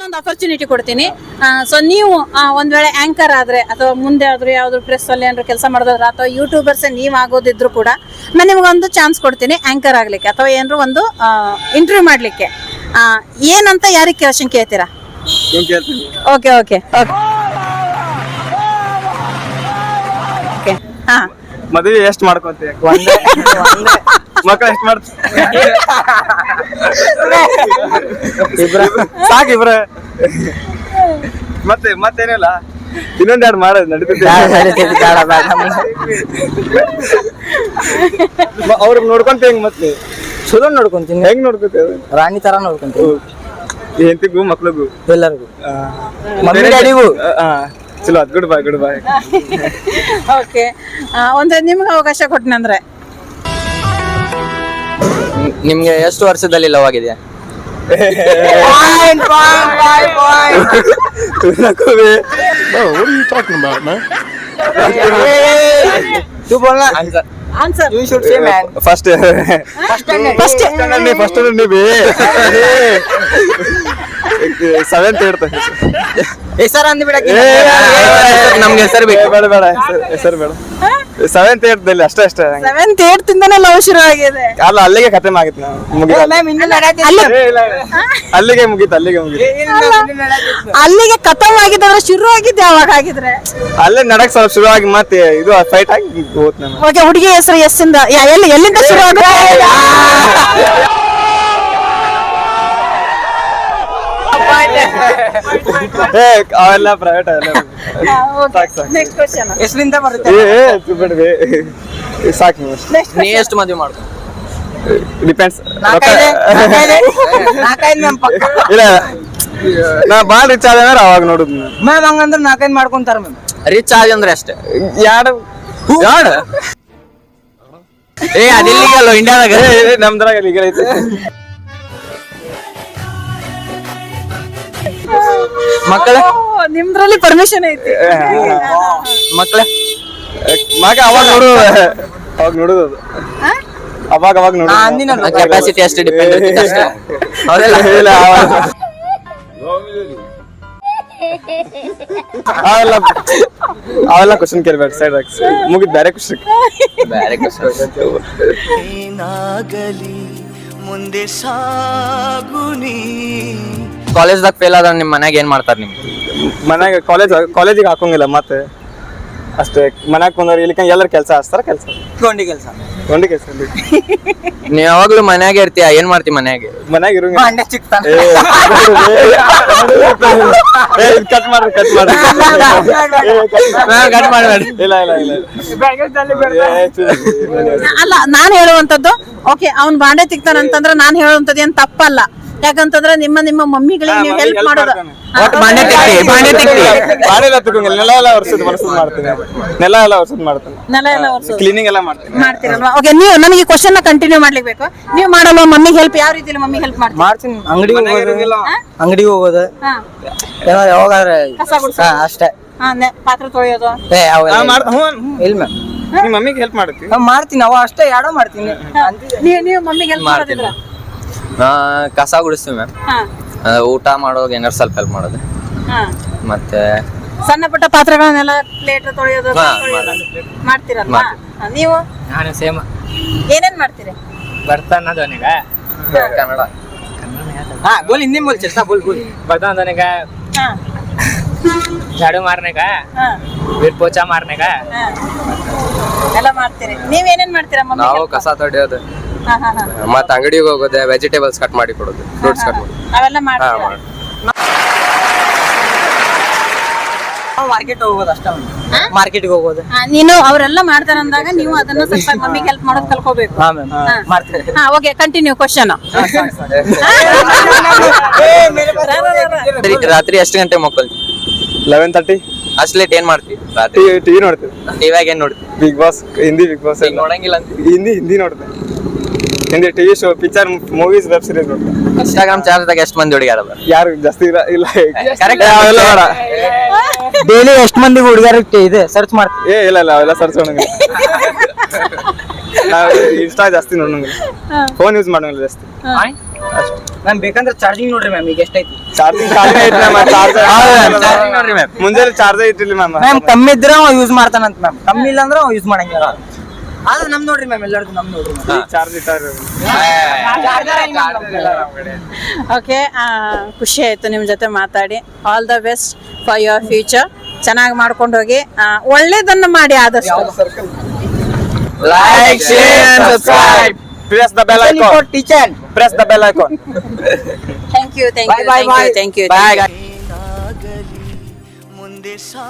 ನಾನೊಂದು ಅಪರ್ಚುನಿಟಿ ಕೊಡ್ತೀನಿ. ಸೊ ನೀವು ಒಂದ್ ವೇಳೆ ಆಂಕರ್ ಆದ್ರೆ ಅಥವಾ ಮುಂದೆ ಆದ್ರೂ ಯಾವ್ದು ಪ್ರೆಸ್ ಅಲ್ಲಿ ಏನಾದ್ರು ಕೆಲಸ ಮಾಡೋದಾದ್ರೆ ಅಥವಾ ಯೂಟ್ಯೂಬರ್ಸ್ ನೀವ್ ಆಗೋದಿದ್ರು ಕೂಡ ನಾನು ನಿಮ್ಗೊಂದು ಚಾನ್ಸ್ ಕೊಡ್ತೀನಿ ಆಂಕರ್ ಆಗ್ಲಿಕ್ಕೆ ಅಥವಾ ಏನಾದ್ರು ಒಂದು ಇಂಟರ್ವ್ಯೂ ಮಾಡ್ಲಿಕ್ಕೆ. ಆ, ಏನಂತ ಯಾರಿಗೆ ಕ್ವಶನ್ ಕೇಳ್ತೀರಾ? ಓಕೆ ಓಕೆ ಓಕೆ ಹಾ. ಮದುವೆ ಎಷ್ಟು ಮಾಡ್ಕೊಂತೀಯ? ಮಕ್ಳು ಎಷ್ಟ್ ಮಾಡ್ತ ಸಾಕು ಇಬ್ರ. ಮತ್ತೆ ಮತ್ತೇನಿಲ್ಲ? ಇನ್ನೊಂದೆರಡು ಮಾಡೋದು ನಡೀತೈತಿ. ಅವ್ರಿಗೆ ನೋಡ್ಕೊಂತ ಹೆಂಗ್ ಮತ್ತೆ? ಚಲೋ ನೋಡ್ಕೊಂತೀನಿ. ಹೆಂಗ್ ನೋಡ್ಕೊತೇವೆ ರಾಣಿ ತರ ನೋಡ್ಕೊಂತೀವಿ ಹೆಂಡತಿಗೂ ಮಕ್ಳಿಗೂ? ಎಲ್ಲರಿಗೂ. ಮಮ್ಮಿ ಡ್ಯಾಡಿಗೂ. ಚಲೋ ಅದ್ good bye good bye okay ಒಂದ್ ನಿಮ್ಗೆ ಅವಕಾಶ ಕೊಟ್ಟನಂದ್ರೆ ನಿಮ್ಗೆ ಎಷ್ಟು ವರ್ಷದಲ್ಲಿ ಲವ್ ಆಗಿದೆ? ಫಸ್ಟ್ ಫಸ್ಟ್ ನೀವೇ ಹೆಸರು ನಮ್ಗೆ ಹೆಸರು ಬೇಕು. ಬೇಡ ಬೇಡ. ಹೆಸರು ಬೇಡ. ಸೆವೆಂತ್ ಏಟ್ದಲ್ಲಿ ಅಷ್ಟೇ ಅಷ್ಟೇ ನಂಗೆ. ಸೆವೆಂತ್ ಏಟ್ ತಿಂದಾನೆ ಲವ್ ಶುರು ಆಗಿದೆ. ಅಲ್ಲ ಅಲ್ಲಿಗೆ ಖತಮ್ ಆಗಿತ್ತು ನಾವು ಮುಗಿದ ಅಲ್ಲಿಗೆ ಮುಗೀತು ಅಲ್ಲಿಗೆ ಮುಗೀತು. ಅಲ್ಲಿಗೆ ಖತಮ್ ಆಗಿದ್ರೆ ಶುರು ಆಗಿದ್ದು ಯಾವಾಗ ಆಗಿದ್ರೆ? ಅಲ್ಲೇ ನಡಕ್ ಸ್ವಲ್ಪ ಶುರು ಆಗಿ ಮತ್ತೆ ಇದು ಫೈಟ್ ಆಗಿ ಹೋತ್ ಓಕೆ ಹುಡುಗಿ ಹೆಸರು ಎಸ್ ಇಂದ ಎಲ್ಲಿ ಎಲ್ಲಿಂದ ಶುರು ಆಗುತ್ತೆ? ಏ ಅವೆಲ್ಲ ಪ್ರೈವೇಟ್ ಅವೆಲ್ಲ ಸಾಕ್ ಸಾಕ್. ನೆಕ್ಸ್ಟ್ ಕ್ವಶನ್ ಹೆಸರಿಂದ ಬರುತ್ತೆ? ಏ ಬಿಡ್ವಿ ಸಾಕು ನೆಕ್ಸ್ಟ್ ನೀ ಎಷ್ಟು ಮದುವೆ ಮಾಡ್ಕೊ? ಡಿಪೆಂಡ್ಸ್ ಇಲ್ಲ. ನಾ ಬಾಳ ರಿಚ್ ಆದ ಅವಾಗ ನೋಡುದು ಮ್ಯಾಮ್ ಹಂಗಂದ್ರೆ ನಾಲ್ಕೈದು ಮಾಡ್ಕೊಂತಾರ ಮ್ಯಾಮ್ ರಿಚ್ ಆಗಿ ಅಂದ್ರೆ ಅಷ್ಟೇ. ಯಾರು ಯಾರು ಏ ಅದಿಲ್ಲಿಗಲ್ಲ ಇಂಡಿಯಾದಾಗ ನಮ್ದ್ರಾಗ ಇಲ್ಲಿ ಈಗ ಐತೆ. ಮಕ್ಕಳ? ನಿಮ್ದ್ರಲ್ಲಿ ಪರ್ಮಿಷನ್ ಐತಿ. ಮಕ್ಕಳ? ಮಗ ಅವಾಗ ನೋಡು ಅವಾಗ ನೋಡುದು ಅದು. ಅವಾಗ ಅವಾಗ ನೋಡು ಅಂದಿನ ಕೆಪಾಸಿಟಿ ಅಷ್ಟೇ ಡಿಪೆಂಡ್ ಹೌದಲ್ಲ ಇಲ್ಲ ಅವಾಗ- ಅವೆಲ್ಲ ಅವೆಲ್ಲ ಕ್ವಶನ್ ಕೇಳ್ಬೇಡ ಸೈಡ್ ಮುಗಿದ್ ಬೇರೆ ಕ್ವಶನ್ ಬೇರೆ ಏನಾಗಲಿ ಮುಂದೆ ಸಾಗುನಿ ಕಾಲೇಜ್ದಾಗ ಫೇಲ್ ಆದ್ರೆ ನಿಮ್ಮ ಮನ್ಯಾಗ ಏನ್ ಮಾಡ್ತಾರೆ ನಿಮ್ಗೆ? ಮನ್ಯಾಗ ಕಾಲೇಜ್ ಕಾಲೇಜಿಗೆ ಹಾಕೋಂಗಿಲ್ಲ ಮತ್ತೆ. ಅಷ್ಟೇ ಮನ್ಯಾಗ ಕುಂದವ್ರು ಇಲ್ಲಿ ಎಲ್ಲರ ಕೆಲಸ ಹಚ್ತಾರ ಕೆಲಸ. ಗೊಂಡಿ ಕೆಲಸ. ಗೊಂಡಿ ಕೆಲಸ. ನೀವು ಯಾವಾಗ್ಲೂ ಮನ್ಯಾಗ ಇರ್ತೀಯ ಏನ್ ಮಾಡ್ತಿ ಮನ್ಯಾಗ? ಮನ್ಯಾಗ ಮಂಡ್ಯ ಚಿಕ್ತಾನ ಕಟ್ ಮಾಡ್ರಿ ಕಟ್ ಮಾಡ್ರಿ ಕಟ್ ಮಾಡ್ಬೇಡಿ. ಇಲ್ಲ ಇಲ್ಲ ಇಲ್ಲ. ಅಲ್ಲ ನಾನ್ ಹೇಳುವಂತದ್ದು ಓಕೆ ಅವ್ನ್ ಬಾಂಡೆ ತಿಕ್ತಾನಂತಂದ್ರೆ ನಾನ್ ಹೇಳುವಂತದ್ದು ಏನ್ ತಪ್ಪಲ್ಲ. ಯಾಕಂತಂದ್ರೆ ನಿಮ್ಮ ನಿಮ್ಮ ಮಮ್ಮಿಗಳಿಗೆ ನೀವು ಹೆಲ್ಪ್ ಮಾಡೋದು. ಬಾಂಡೆ ಬಾಂಡೆ ಎಲ್ಲ ನೆಲ ಎಲ್ಲ ವರ್ಷದ ವರ್ಷದ ಮಾಡ್ತೀನಿ ನೆಲ ಎಲ್ಲ ವರ್ಷದ ಮಾಡ್ತೀನಿ. ನೆಲ ಎಲ್ಲ ಒರ್ಸೋದು. ಕ್ಲೀನಿಂಗ್ ಎಲ್ಲ ಮಾಡ್ತೀನಿ. ಮಾಡ್ತೀರಲ್ವಾ? ಓಕೆ ನೀವು ನನಗೆ ಕ್ವಶನ್ ಕಂಟಿನ್ಯೂ ಮಾಡ್ಲಿಕ್ಕೆ ಬೇಕು ನೀವು ಮಾಡಲ್ಲ ಮಮ್ಮಿಗೆ ಹೆಲ್ಪ್ ಯಾವ ರೀತಿಲಿ ಮಮ್ಮಿ ಹೆಲ್ಪ್ ಮಾಡ್ತೀರಾ? ಮಾಡ್ತೀನಿ. ಅಂಗಡಿ ಹೋಗೋದಿಲ್ಲ ಅಂಗಡಿ ಹೋಗೋದು. ಹಾ. ಏನೋ ಯಾವಾಗಾದ್ರೆ ಅಷ್ಟೇ. ಹಾ ಪಾತ್ರೆ ತೊಳೆಯೋದು. ಏ ಇಲ್ಲ. ಮ್ಯಾಮ್. ನಿಮ್ಮ ಮಮ್ಮಿಗೆ ಹೆಲ್ಪ್ ಮಾಡ್ತೀನಿ ನಾವ್ ಮಾಡ್ತೀನಿ. ಅವ ಅಷ್ಟೇ ಯಾಡೋ ಮಾಡ್ತೀನಿ. ನೀವು ನೀವು ಮಮ್ಮಿಗೆ ಹೆಲ್ಪ್ ಮಾಡ್ತೀನಿ. ಕಸ ಗುಡಿಸ್ತೀವಿ ಮ್ಯಾಮ್ ಊಟ ಮಾಡೋದು ಏನಾರು ಸ್ವಲ್ಪ ಹೆಲ್ಪ್ ಮಾಡೋದು. ಮತ್ತೆ ಸಣ್ಣ ಪುಟ್ಟ ಪಾತ್ರೆಗಳನ್ನೆಲ್ಲ ಪ್ಲೇಟ್ ತೊಳೆಯೋದು ಮಾಡ್ತೀರಲ್ಲ ನೀವು? ನಾನು ಸೇಮ್ ಏನೇನ್ ಮಾಡ್ತೀರಿ? ಬರ್ತಾನ ಧ್ವನಿಗ ಕನ್ನಡ. ಹಾ ಬೋಲ್ ಹಿಂದಿ ಬೋಲ್ ಚೇಸ್ತಾ ಬೋಲ್ ಬೋಲ್. ಬರ್ತಾನ ಧ್ವನಿಗ ಝಾಡು ಮಾರ್ನೆಗ? ಬೀರ್ ಪೋಚಾ ಮಾರ್ನೆಗ? ಎಲ್ಲ ಮಾಡ್ತೀರಿ. ನೀವ್ ಏನೇನ್ ಮಾಡ್ತೀರಾ ನಾವು ಕಸ ತೊಡೆಯೋದು. ಮತ್ತೆ ಅಂಗಡಿಗೆ ಹೋಗೋದೆ ವೆಜಿಟೇಬಲ್ಸ್ ಕಟ್ ಮಾಡಿ ಕೊಡೋದು ಫ್ರೂಟ್ಸ್ ಕಟ್ ಮಾಡಿ. ಅವೆಲ್ಲ ಮಾಡ್ತೀರಾ? ಮಾರ್ಕೆಟ್ ಹೋಗೋದು ಅಷ್ಟೇ ಮಾರ್ಕೆಟ್ಗೆ ಹೋಗೋದು ನೀನು ಅವರೆಲ್ಲ ಮಾಡ್ತಾರೆ ಅಂದಾಗ ನೀವು ಅದನ್ನ ಸ್ವಲ್ಪ ಮಮ್ಮಿಗೆ ಹೆಲ್ಪ್ ಮಾಡೋದು ಕಲ್ಕೋಬೇಕು ಹಾ ಮ್ಯಾಮ್ ಹಾ. ಓಕೆ ಕಂಟಿನ್ಯೂ ಕ್ವಶನ್ ರಾತ್ರಿ ಎಷ್ಟು ಗಂಟೆ ಮಕ್ಕಳು ಲೆವೆನ್ ತರ್ಟಿ ಅಷ್ಟು ಲೇಟ್ ಏನ್ ಮಾಡ್ತೀವಿ ರಾತ್ರಿ? ಟಿವಿ ನೋಡ್ತೀವಿ. ಇವಾಗ ಏನ್ ನೋಡ್ತೀವಿ Bigg Boss Hindi Bigg Boss ನೋಡಂಗಿಲ್ಲ ಅಂತ ಹಿಂದಿ ಹಿಂದಿ ನೋಡ್ತೀನಿ. Hindi TV show picture movies web series Instagram ಚಾರ್ಜ್ದಾಗ ಎಷ್ಟು ಮಂದಿ ಹುಡುಗಿಯಾರ ಯಾರು ಜಾಸ್ತಿ ಇಲ್ಲ ಇಲ್ಲ ಕರೆಕ್ಟ್ ಅವೆಲ್ಲ ಬೇಡ. ಡೈಲಿ ಎಷ್ಟು ಮಂದಿ ಹುಡುಗಿಯರ ಇದೆ? ಸರ್ಚ್ ಮಾಡ್ತೀವಿ ಏ ಇಲ್ಲ ಇಲ್ಲ ಅವೆಲ್ಲ ಸರ್ಚ್ ಮಾಡಂಗಿಲ್ಲ. ನಾವು ಇನ್ಸ್ಟಾ ಜಾಸ್ತಿ ನೋಡಂಗಿಲ್ಲ. ಫೋನ್ ಯೂಸ್ ಮಾಡಂಗಿಲ್ಲ ಜಾಸ್ತಿ. ಮ್ಯಾಮ್ ಬೇಕಂದ್ರೆ ಚಾರ್ಜಿಂಗ್ ನೋಡ್ರಿ ಮ್ಯಾಮ್ ಈಗ ಎಷ್ಟೈತಿ ಚಾರ್ಜಿಂಗ್ ಖಾಲಿ ಐತಿ ಮ್ಯಾಮ್ ಚಾರ್ಜರ್ ನೋಡ್ರಿ ಮ್ಯಾಮ್ ಮುಂಜಾನೆ ಚಾರ್ಜ್ ಇಟ್ಟಿಲ್ಲ ಮ್ಯಾಮ್ ಮ್ಯಾಮ್ ಕಮ್ಮಿ ಇದ್ರೆ ಅವ ಯೂಸ್ ಮಾಡ್ತಾನಂತ ಮ್ಯಾಮ್ ಕಮ್ಮಿ ಇಲ್ಲ ಅಂದ್ರೆ ಅವ ಯೂಸ್ ಮಾಡಂಗಿಲ್ಲ. ಆದ್ರೆ ನಮ್ ನೋಡ್ರಿ ಮ್ಯಾಮ್ ಎಲ್ಲರಿಗೂ ನಮ್ ನೋಡ್ರಿ ಚಾರ್ಜ್ ಓಕೆ ಖುಷಿ ಆಯ್ತು ನಿಮ್ಮ ಜೊತೆ ಮಾತಾಡಿ. All the best for your future ಚೆನ್ನಾಗಿ ಮಾಡ್ಕೊಂಡು ಹೋಗಿ. ಒಳ್ಳೇದನ್ನ ಮಾಡಿ ಆದಷ್ಟು. Like share subscribe press the bell icon teacher press the bell icon thank you thank Bye, you bye, thank you bye. Thank you bye guys. ಮುಂದೆ ಸಾ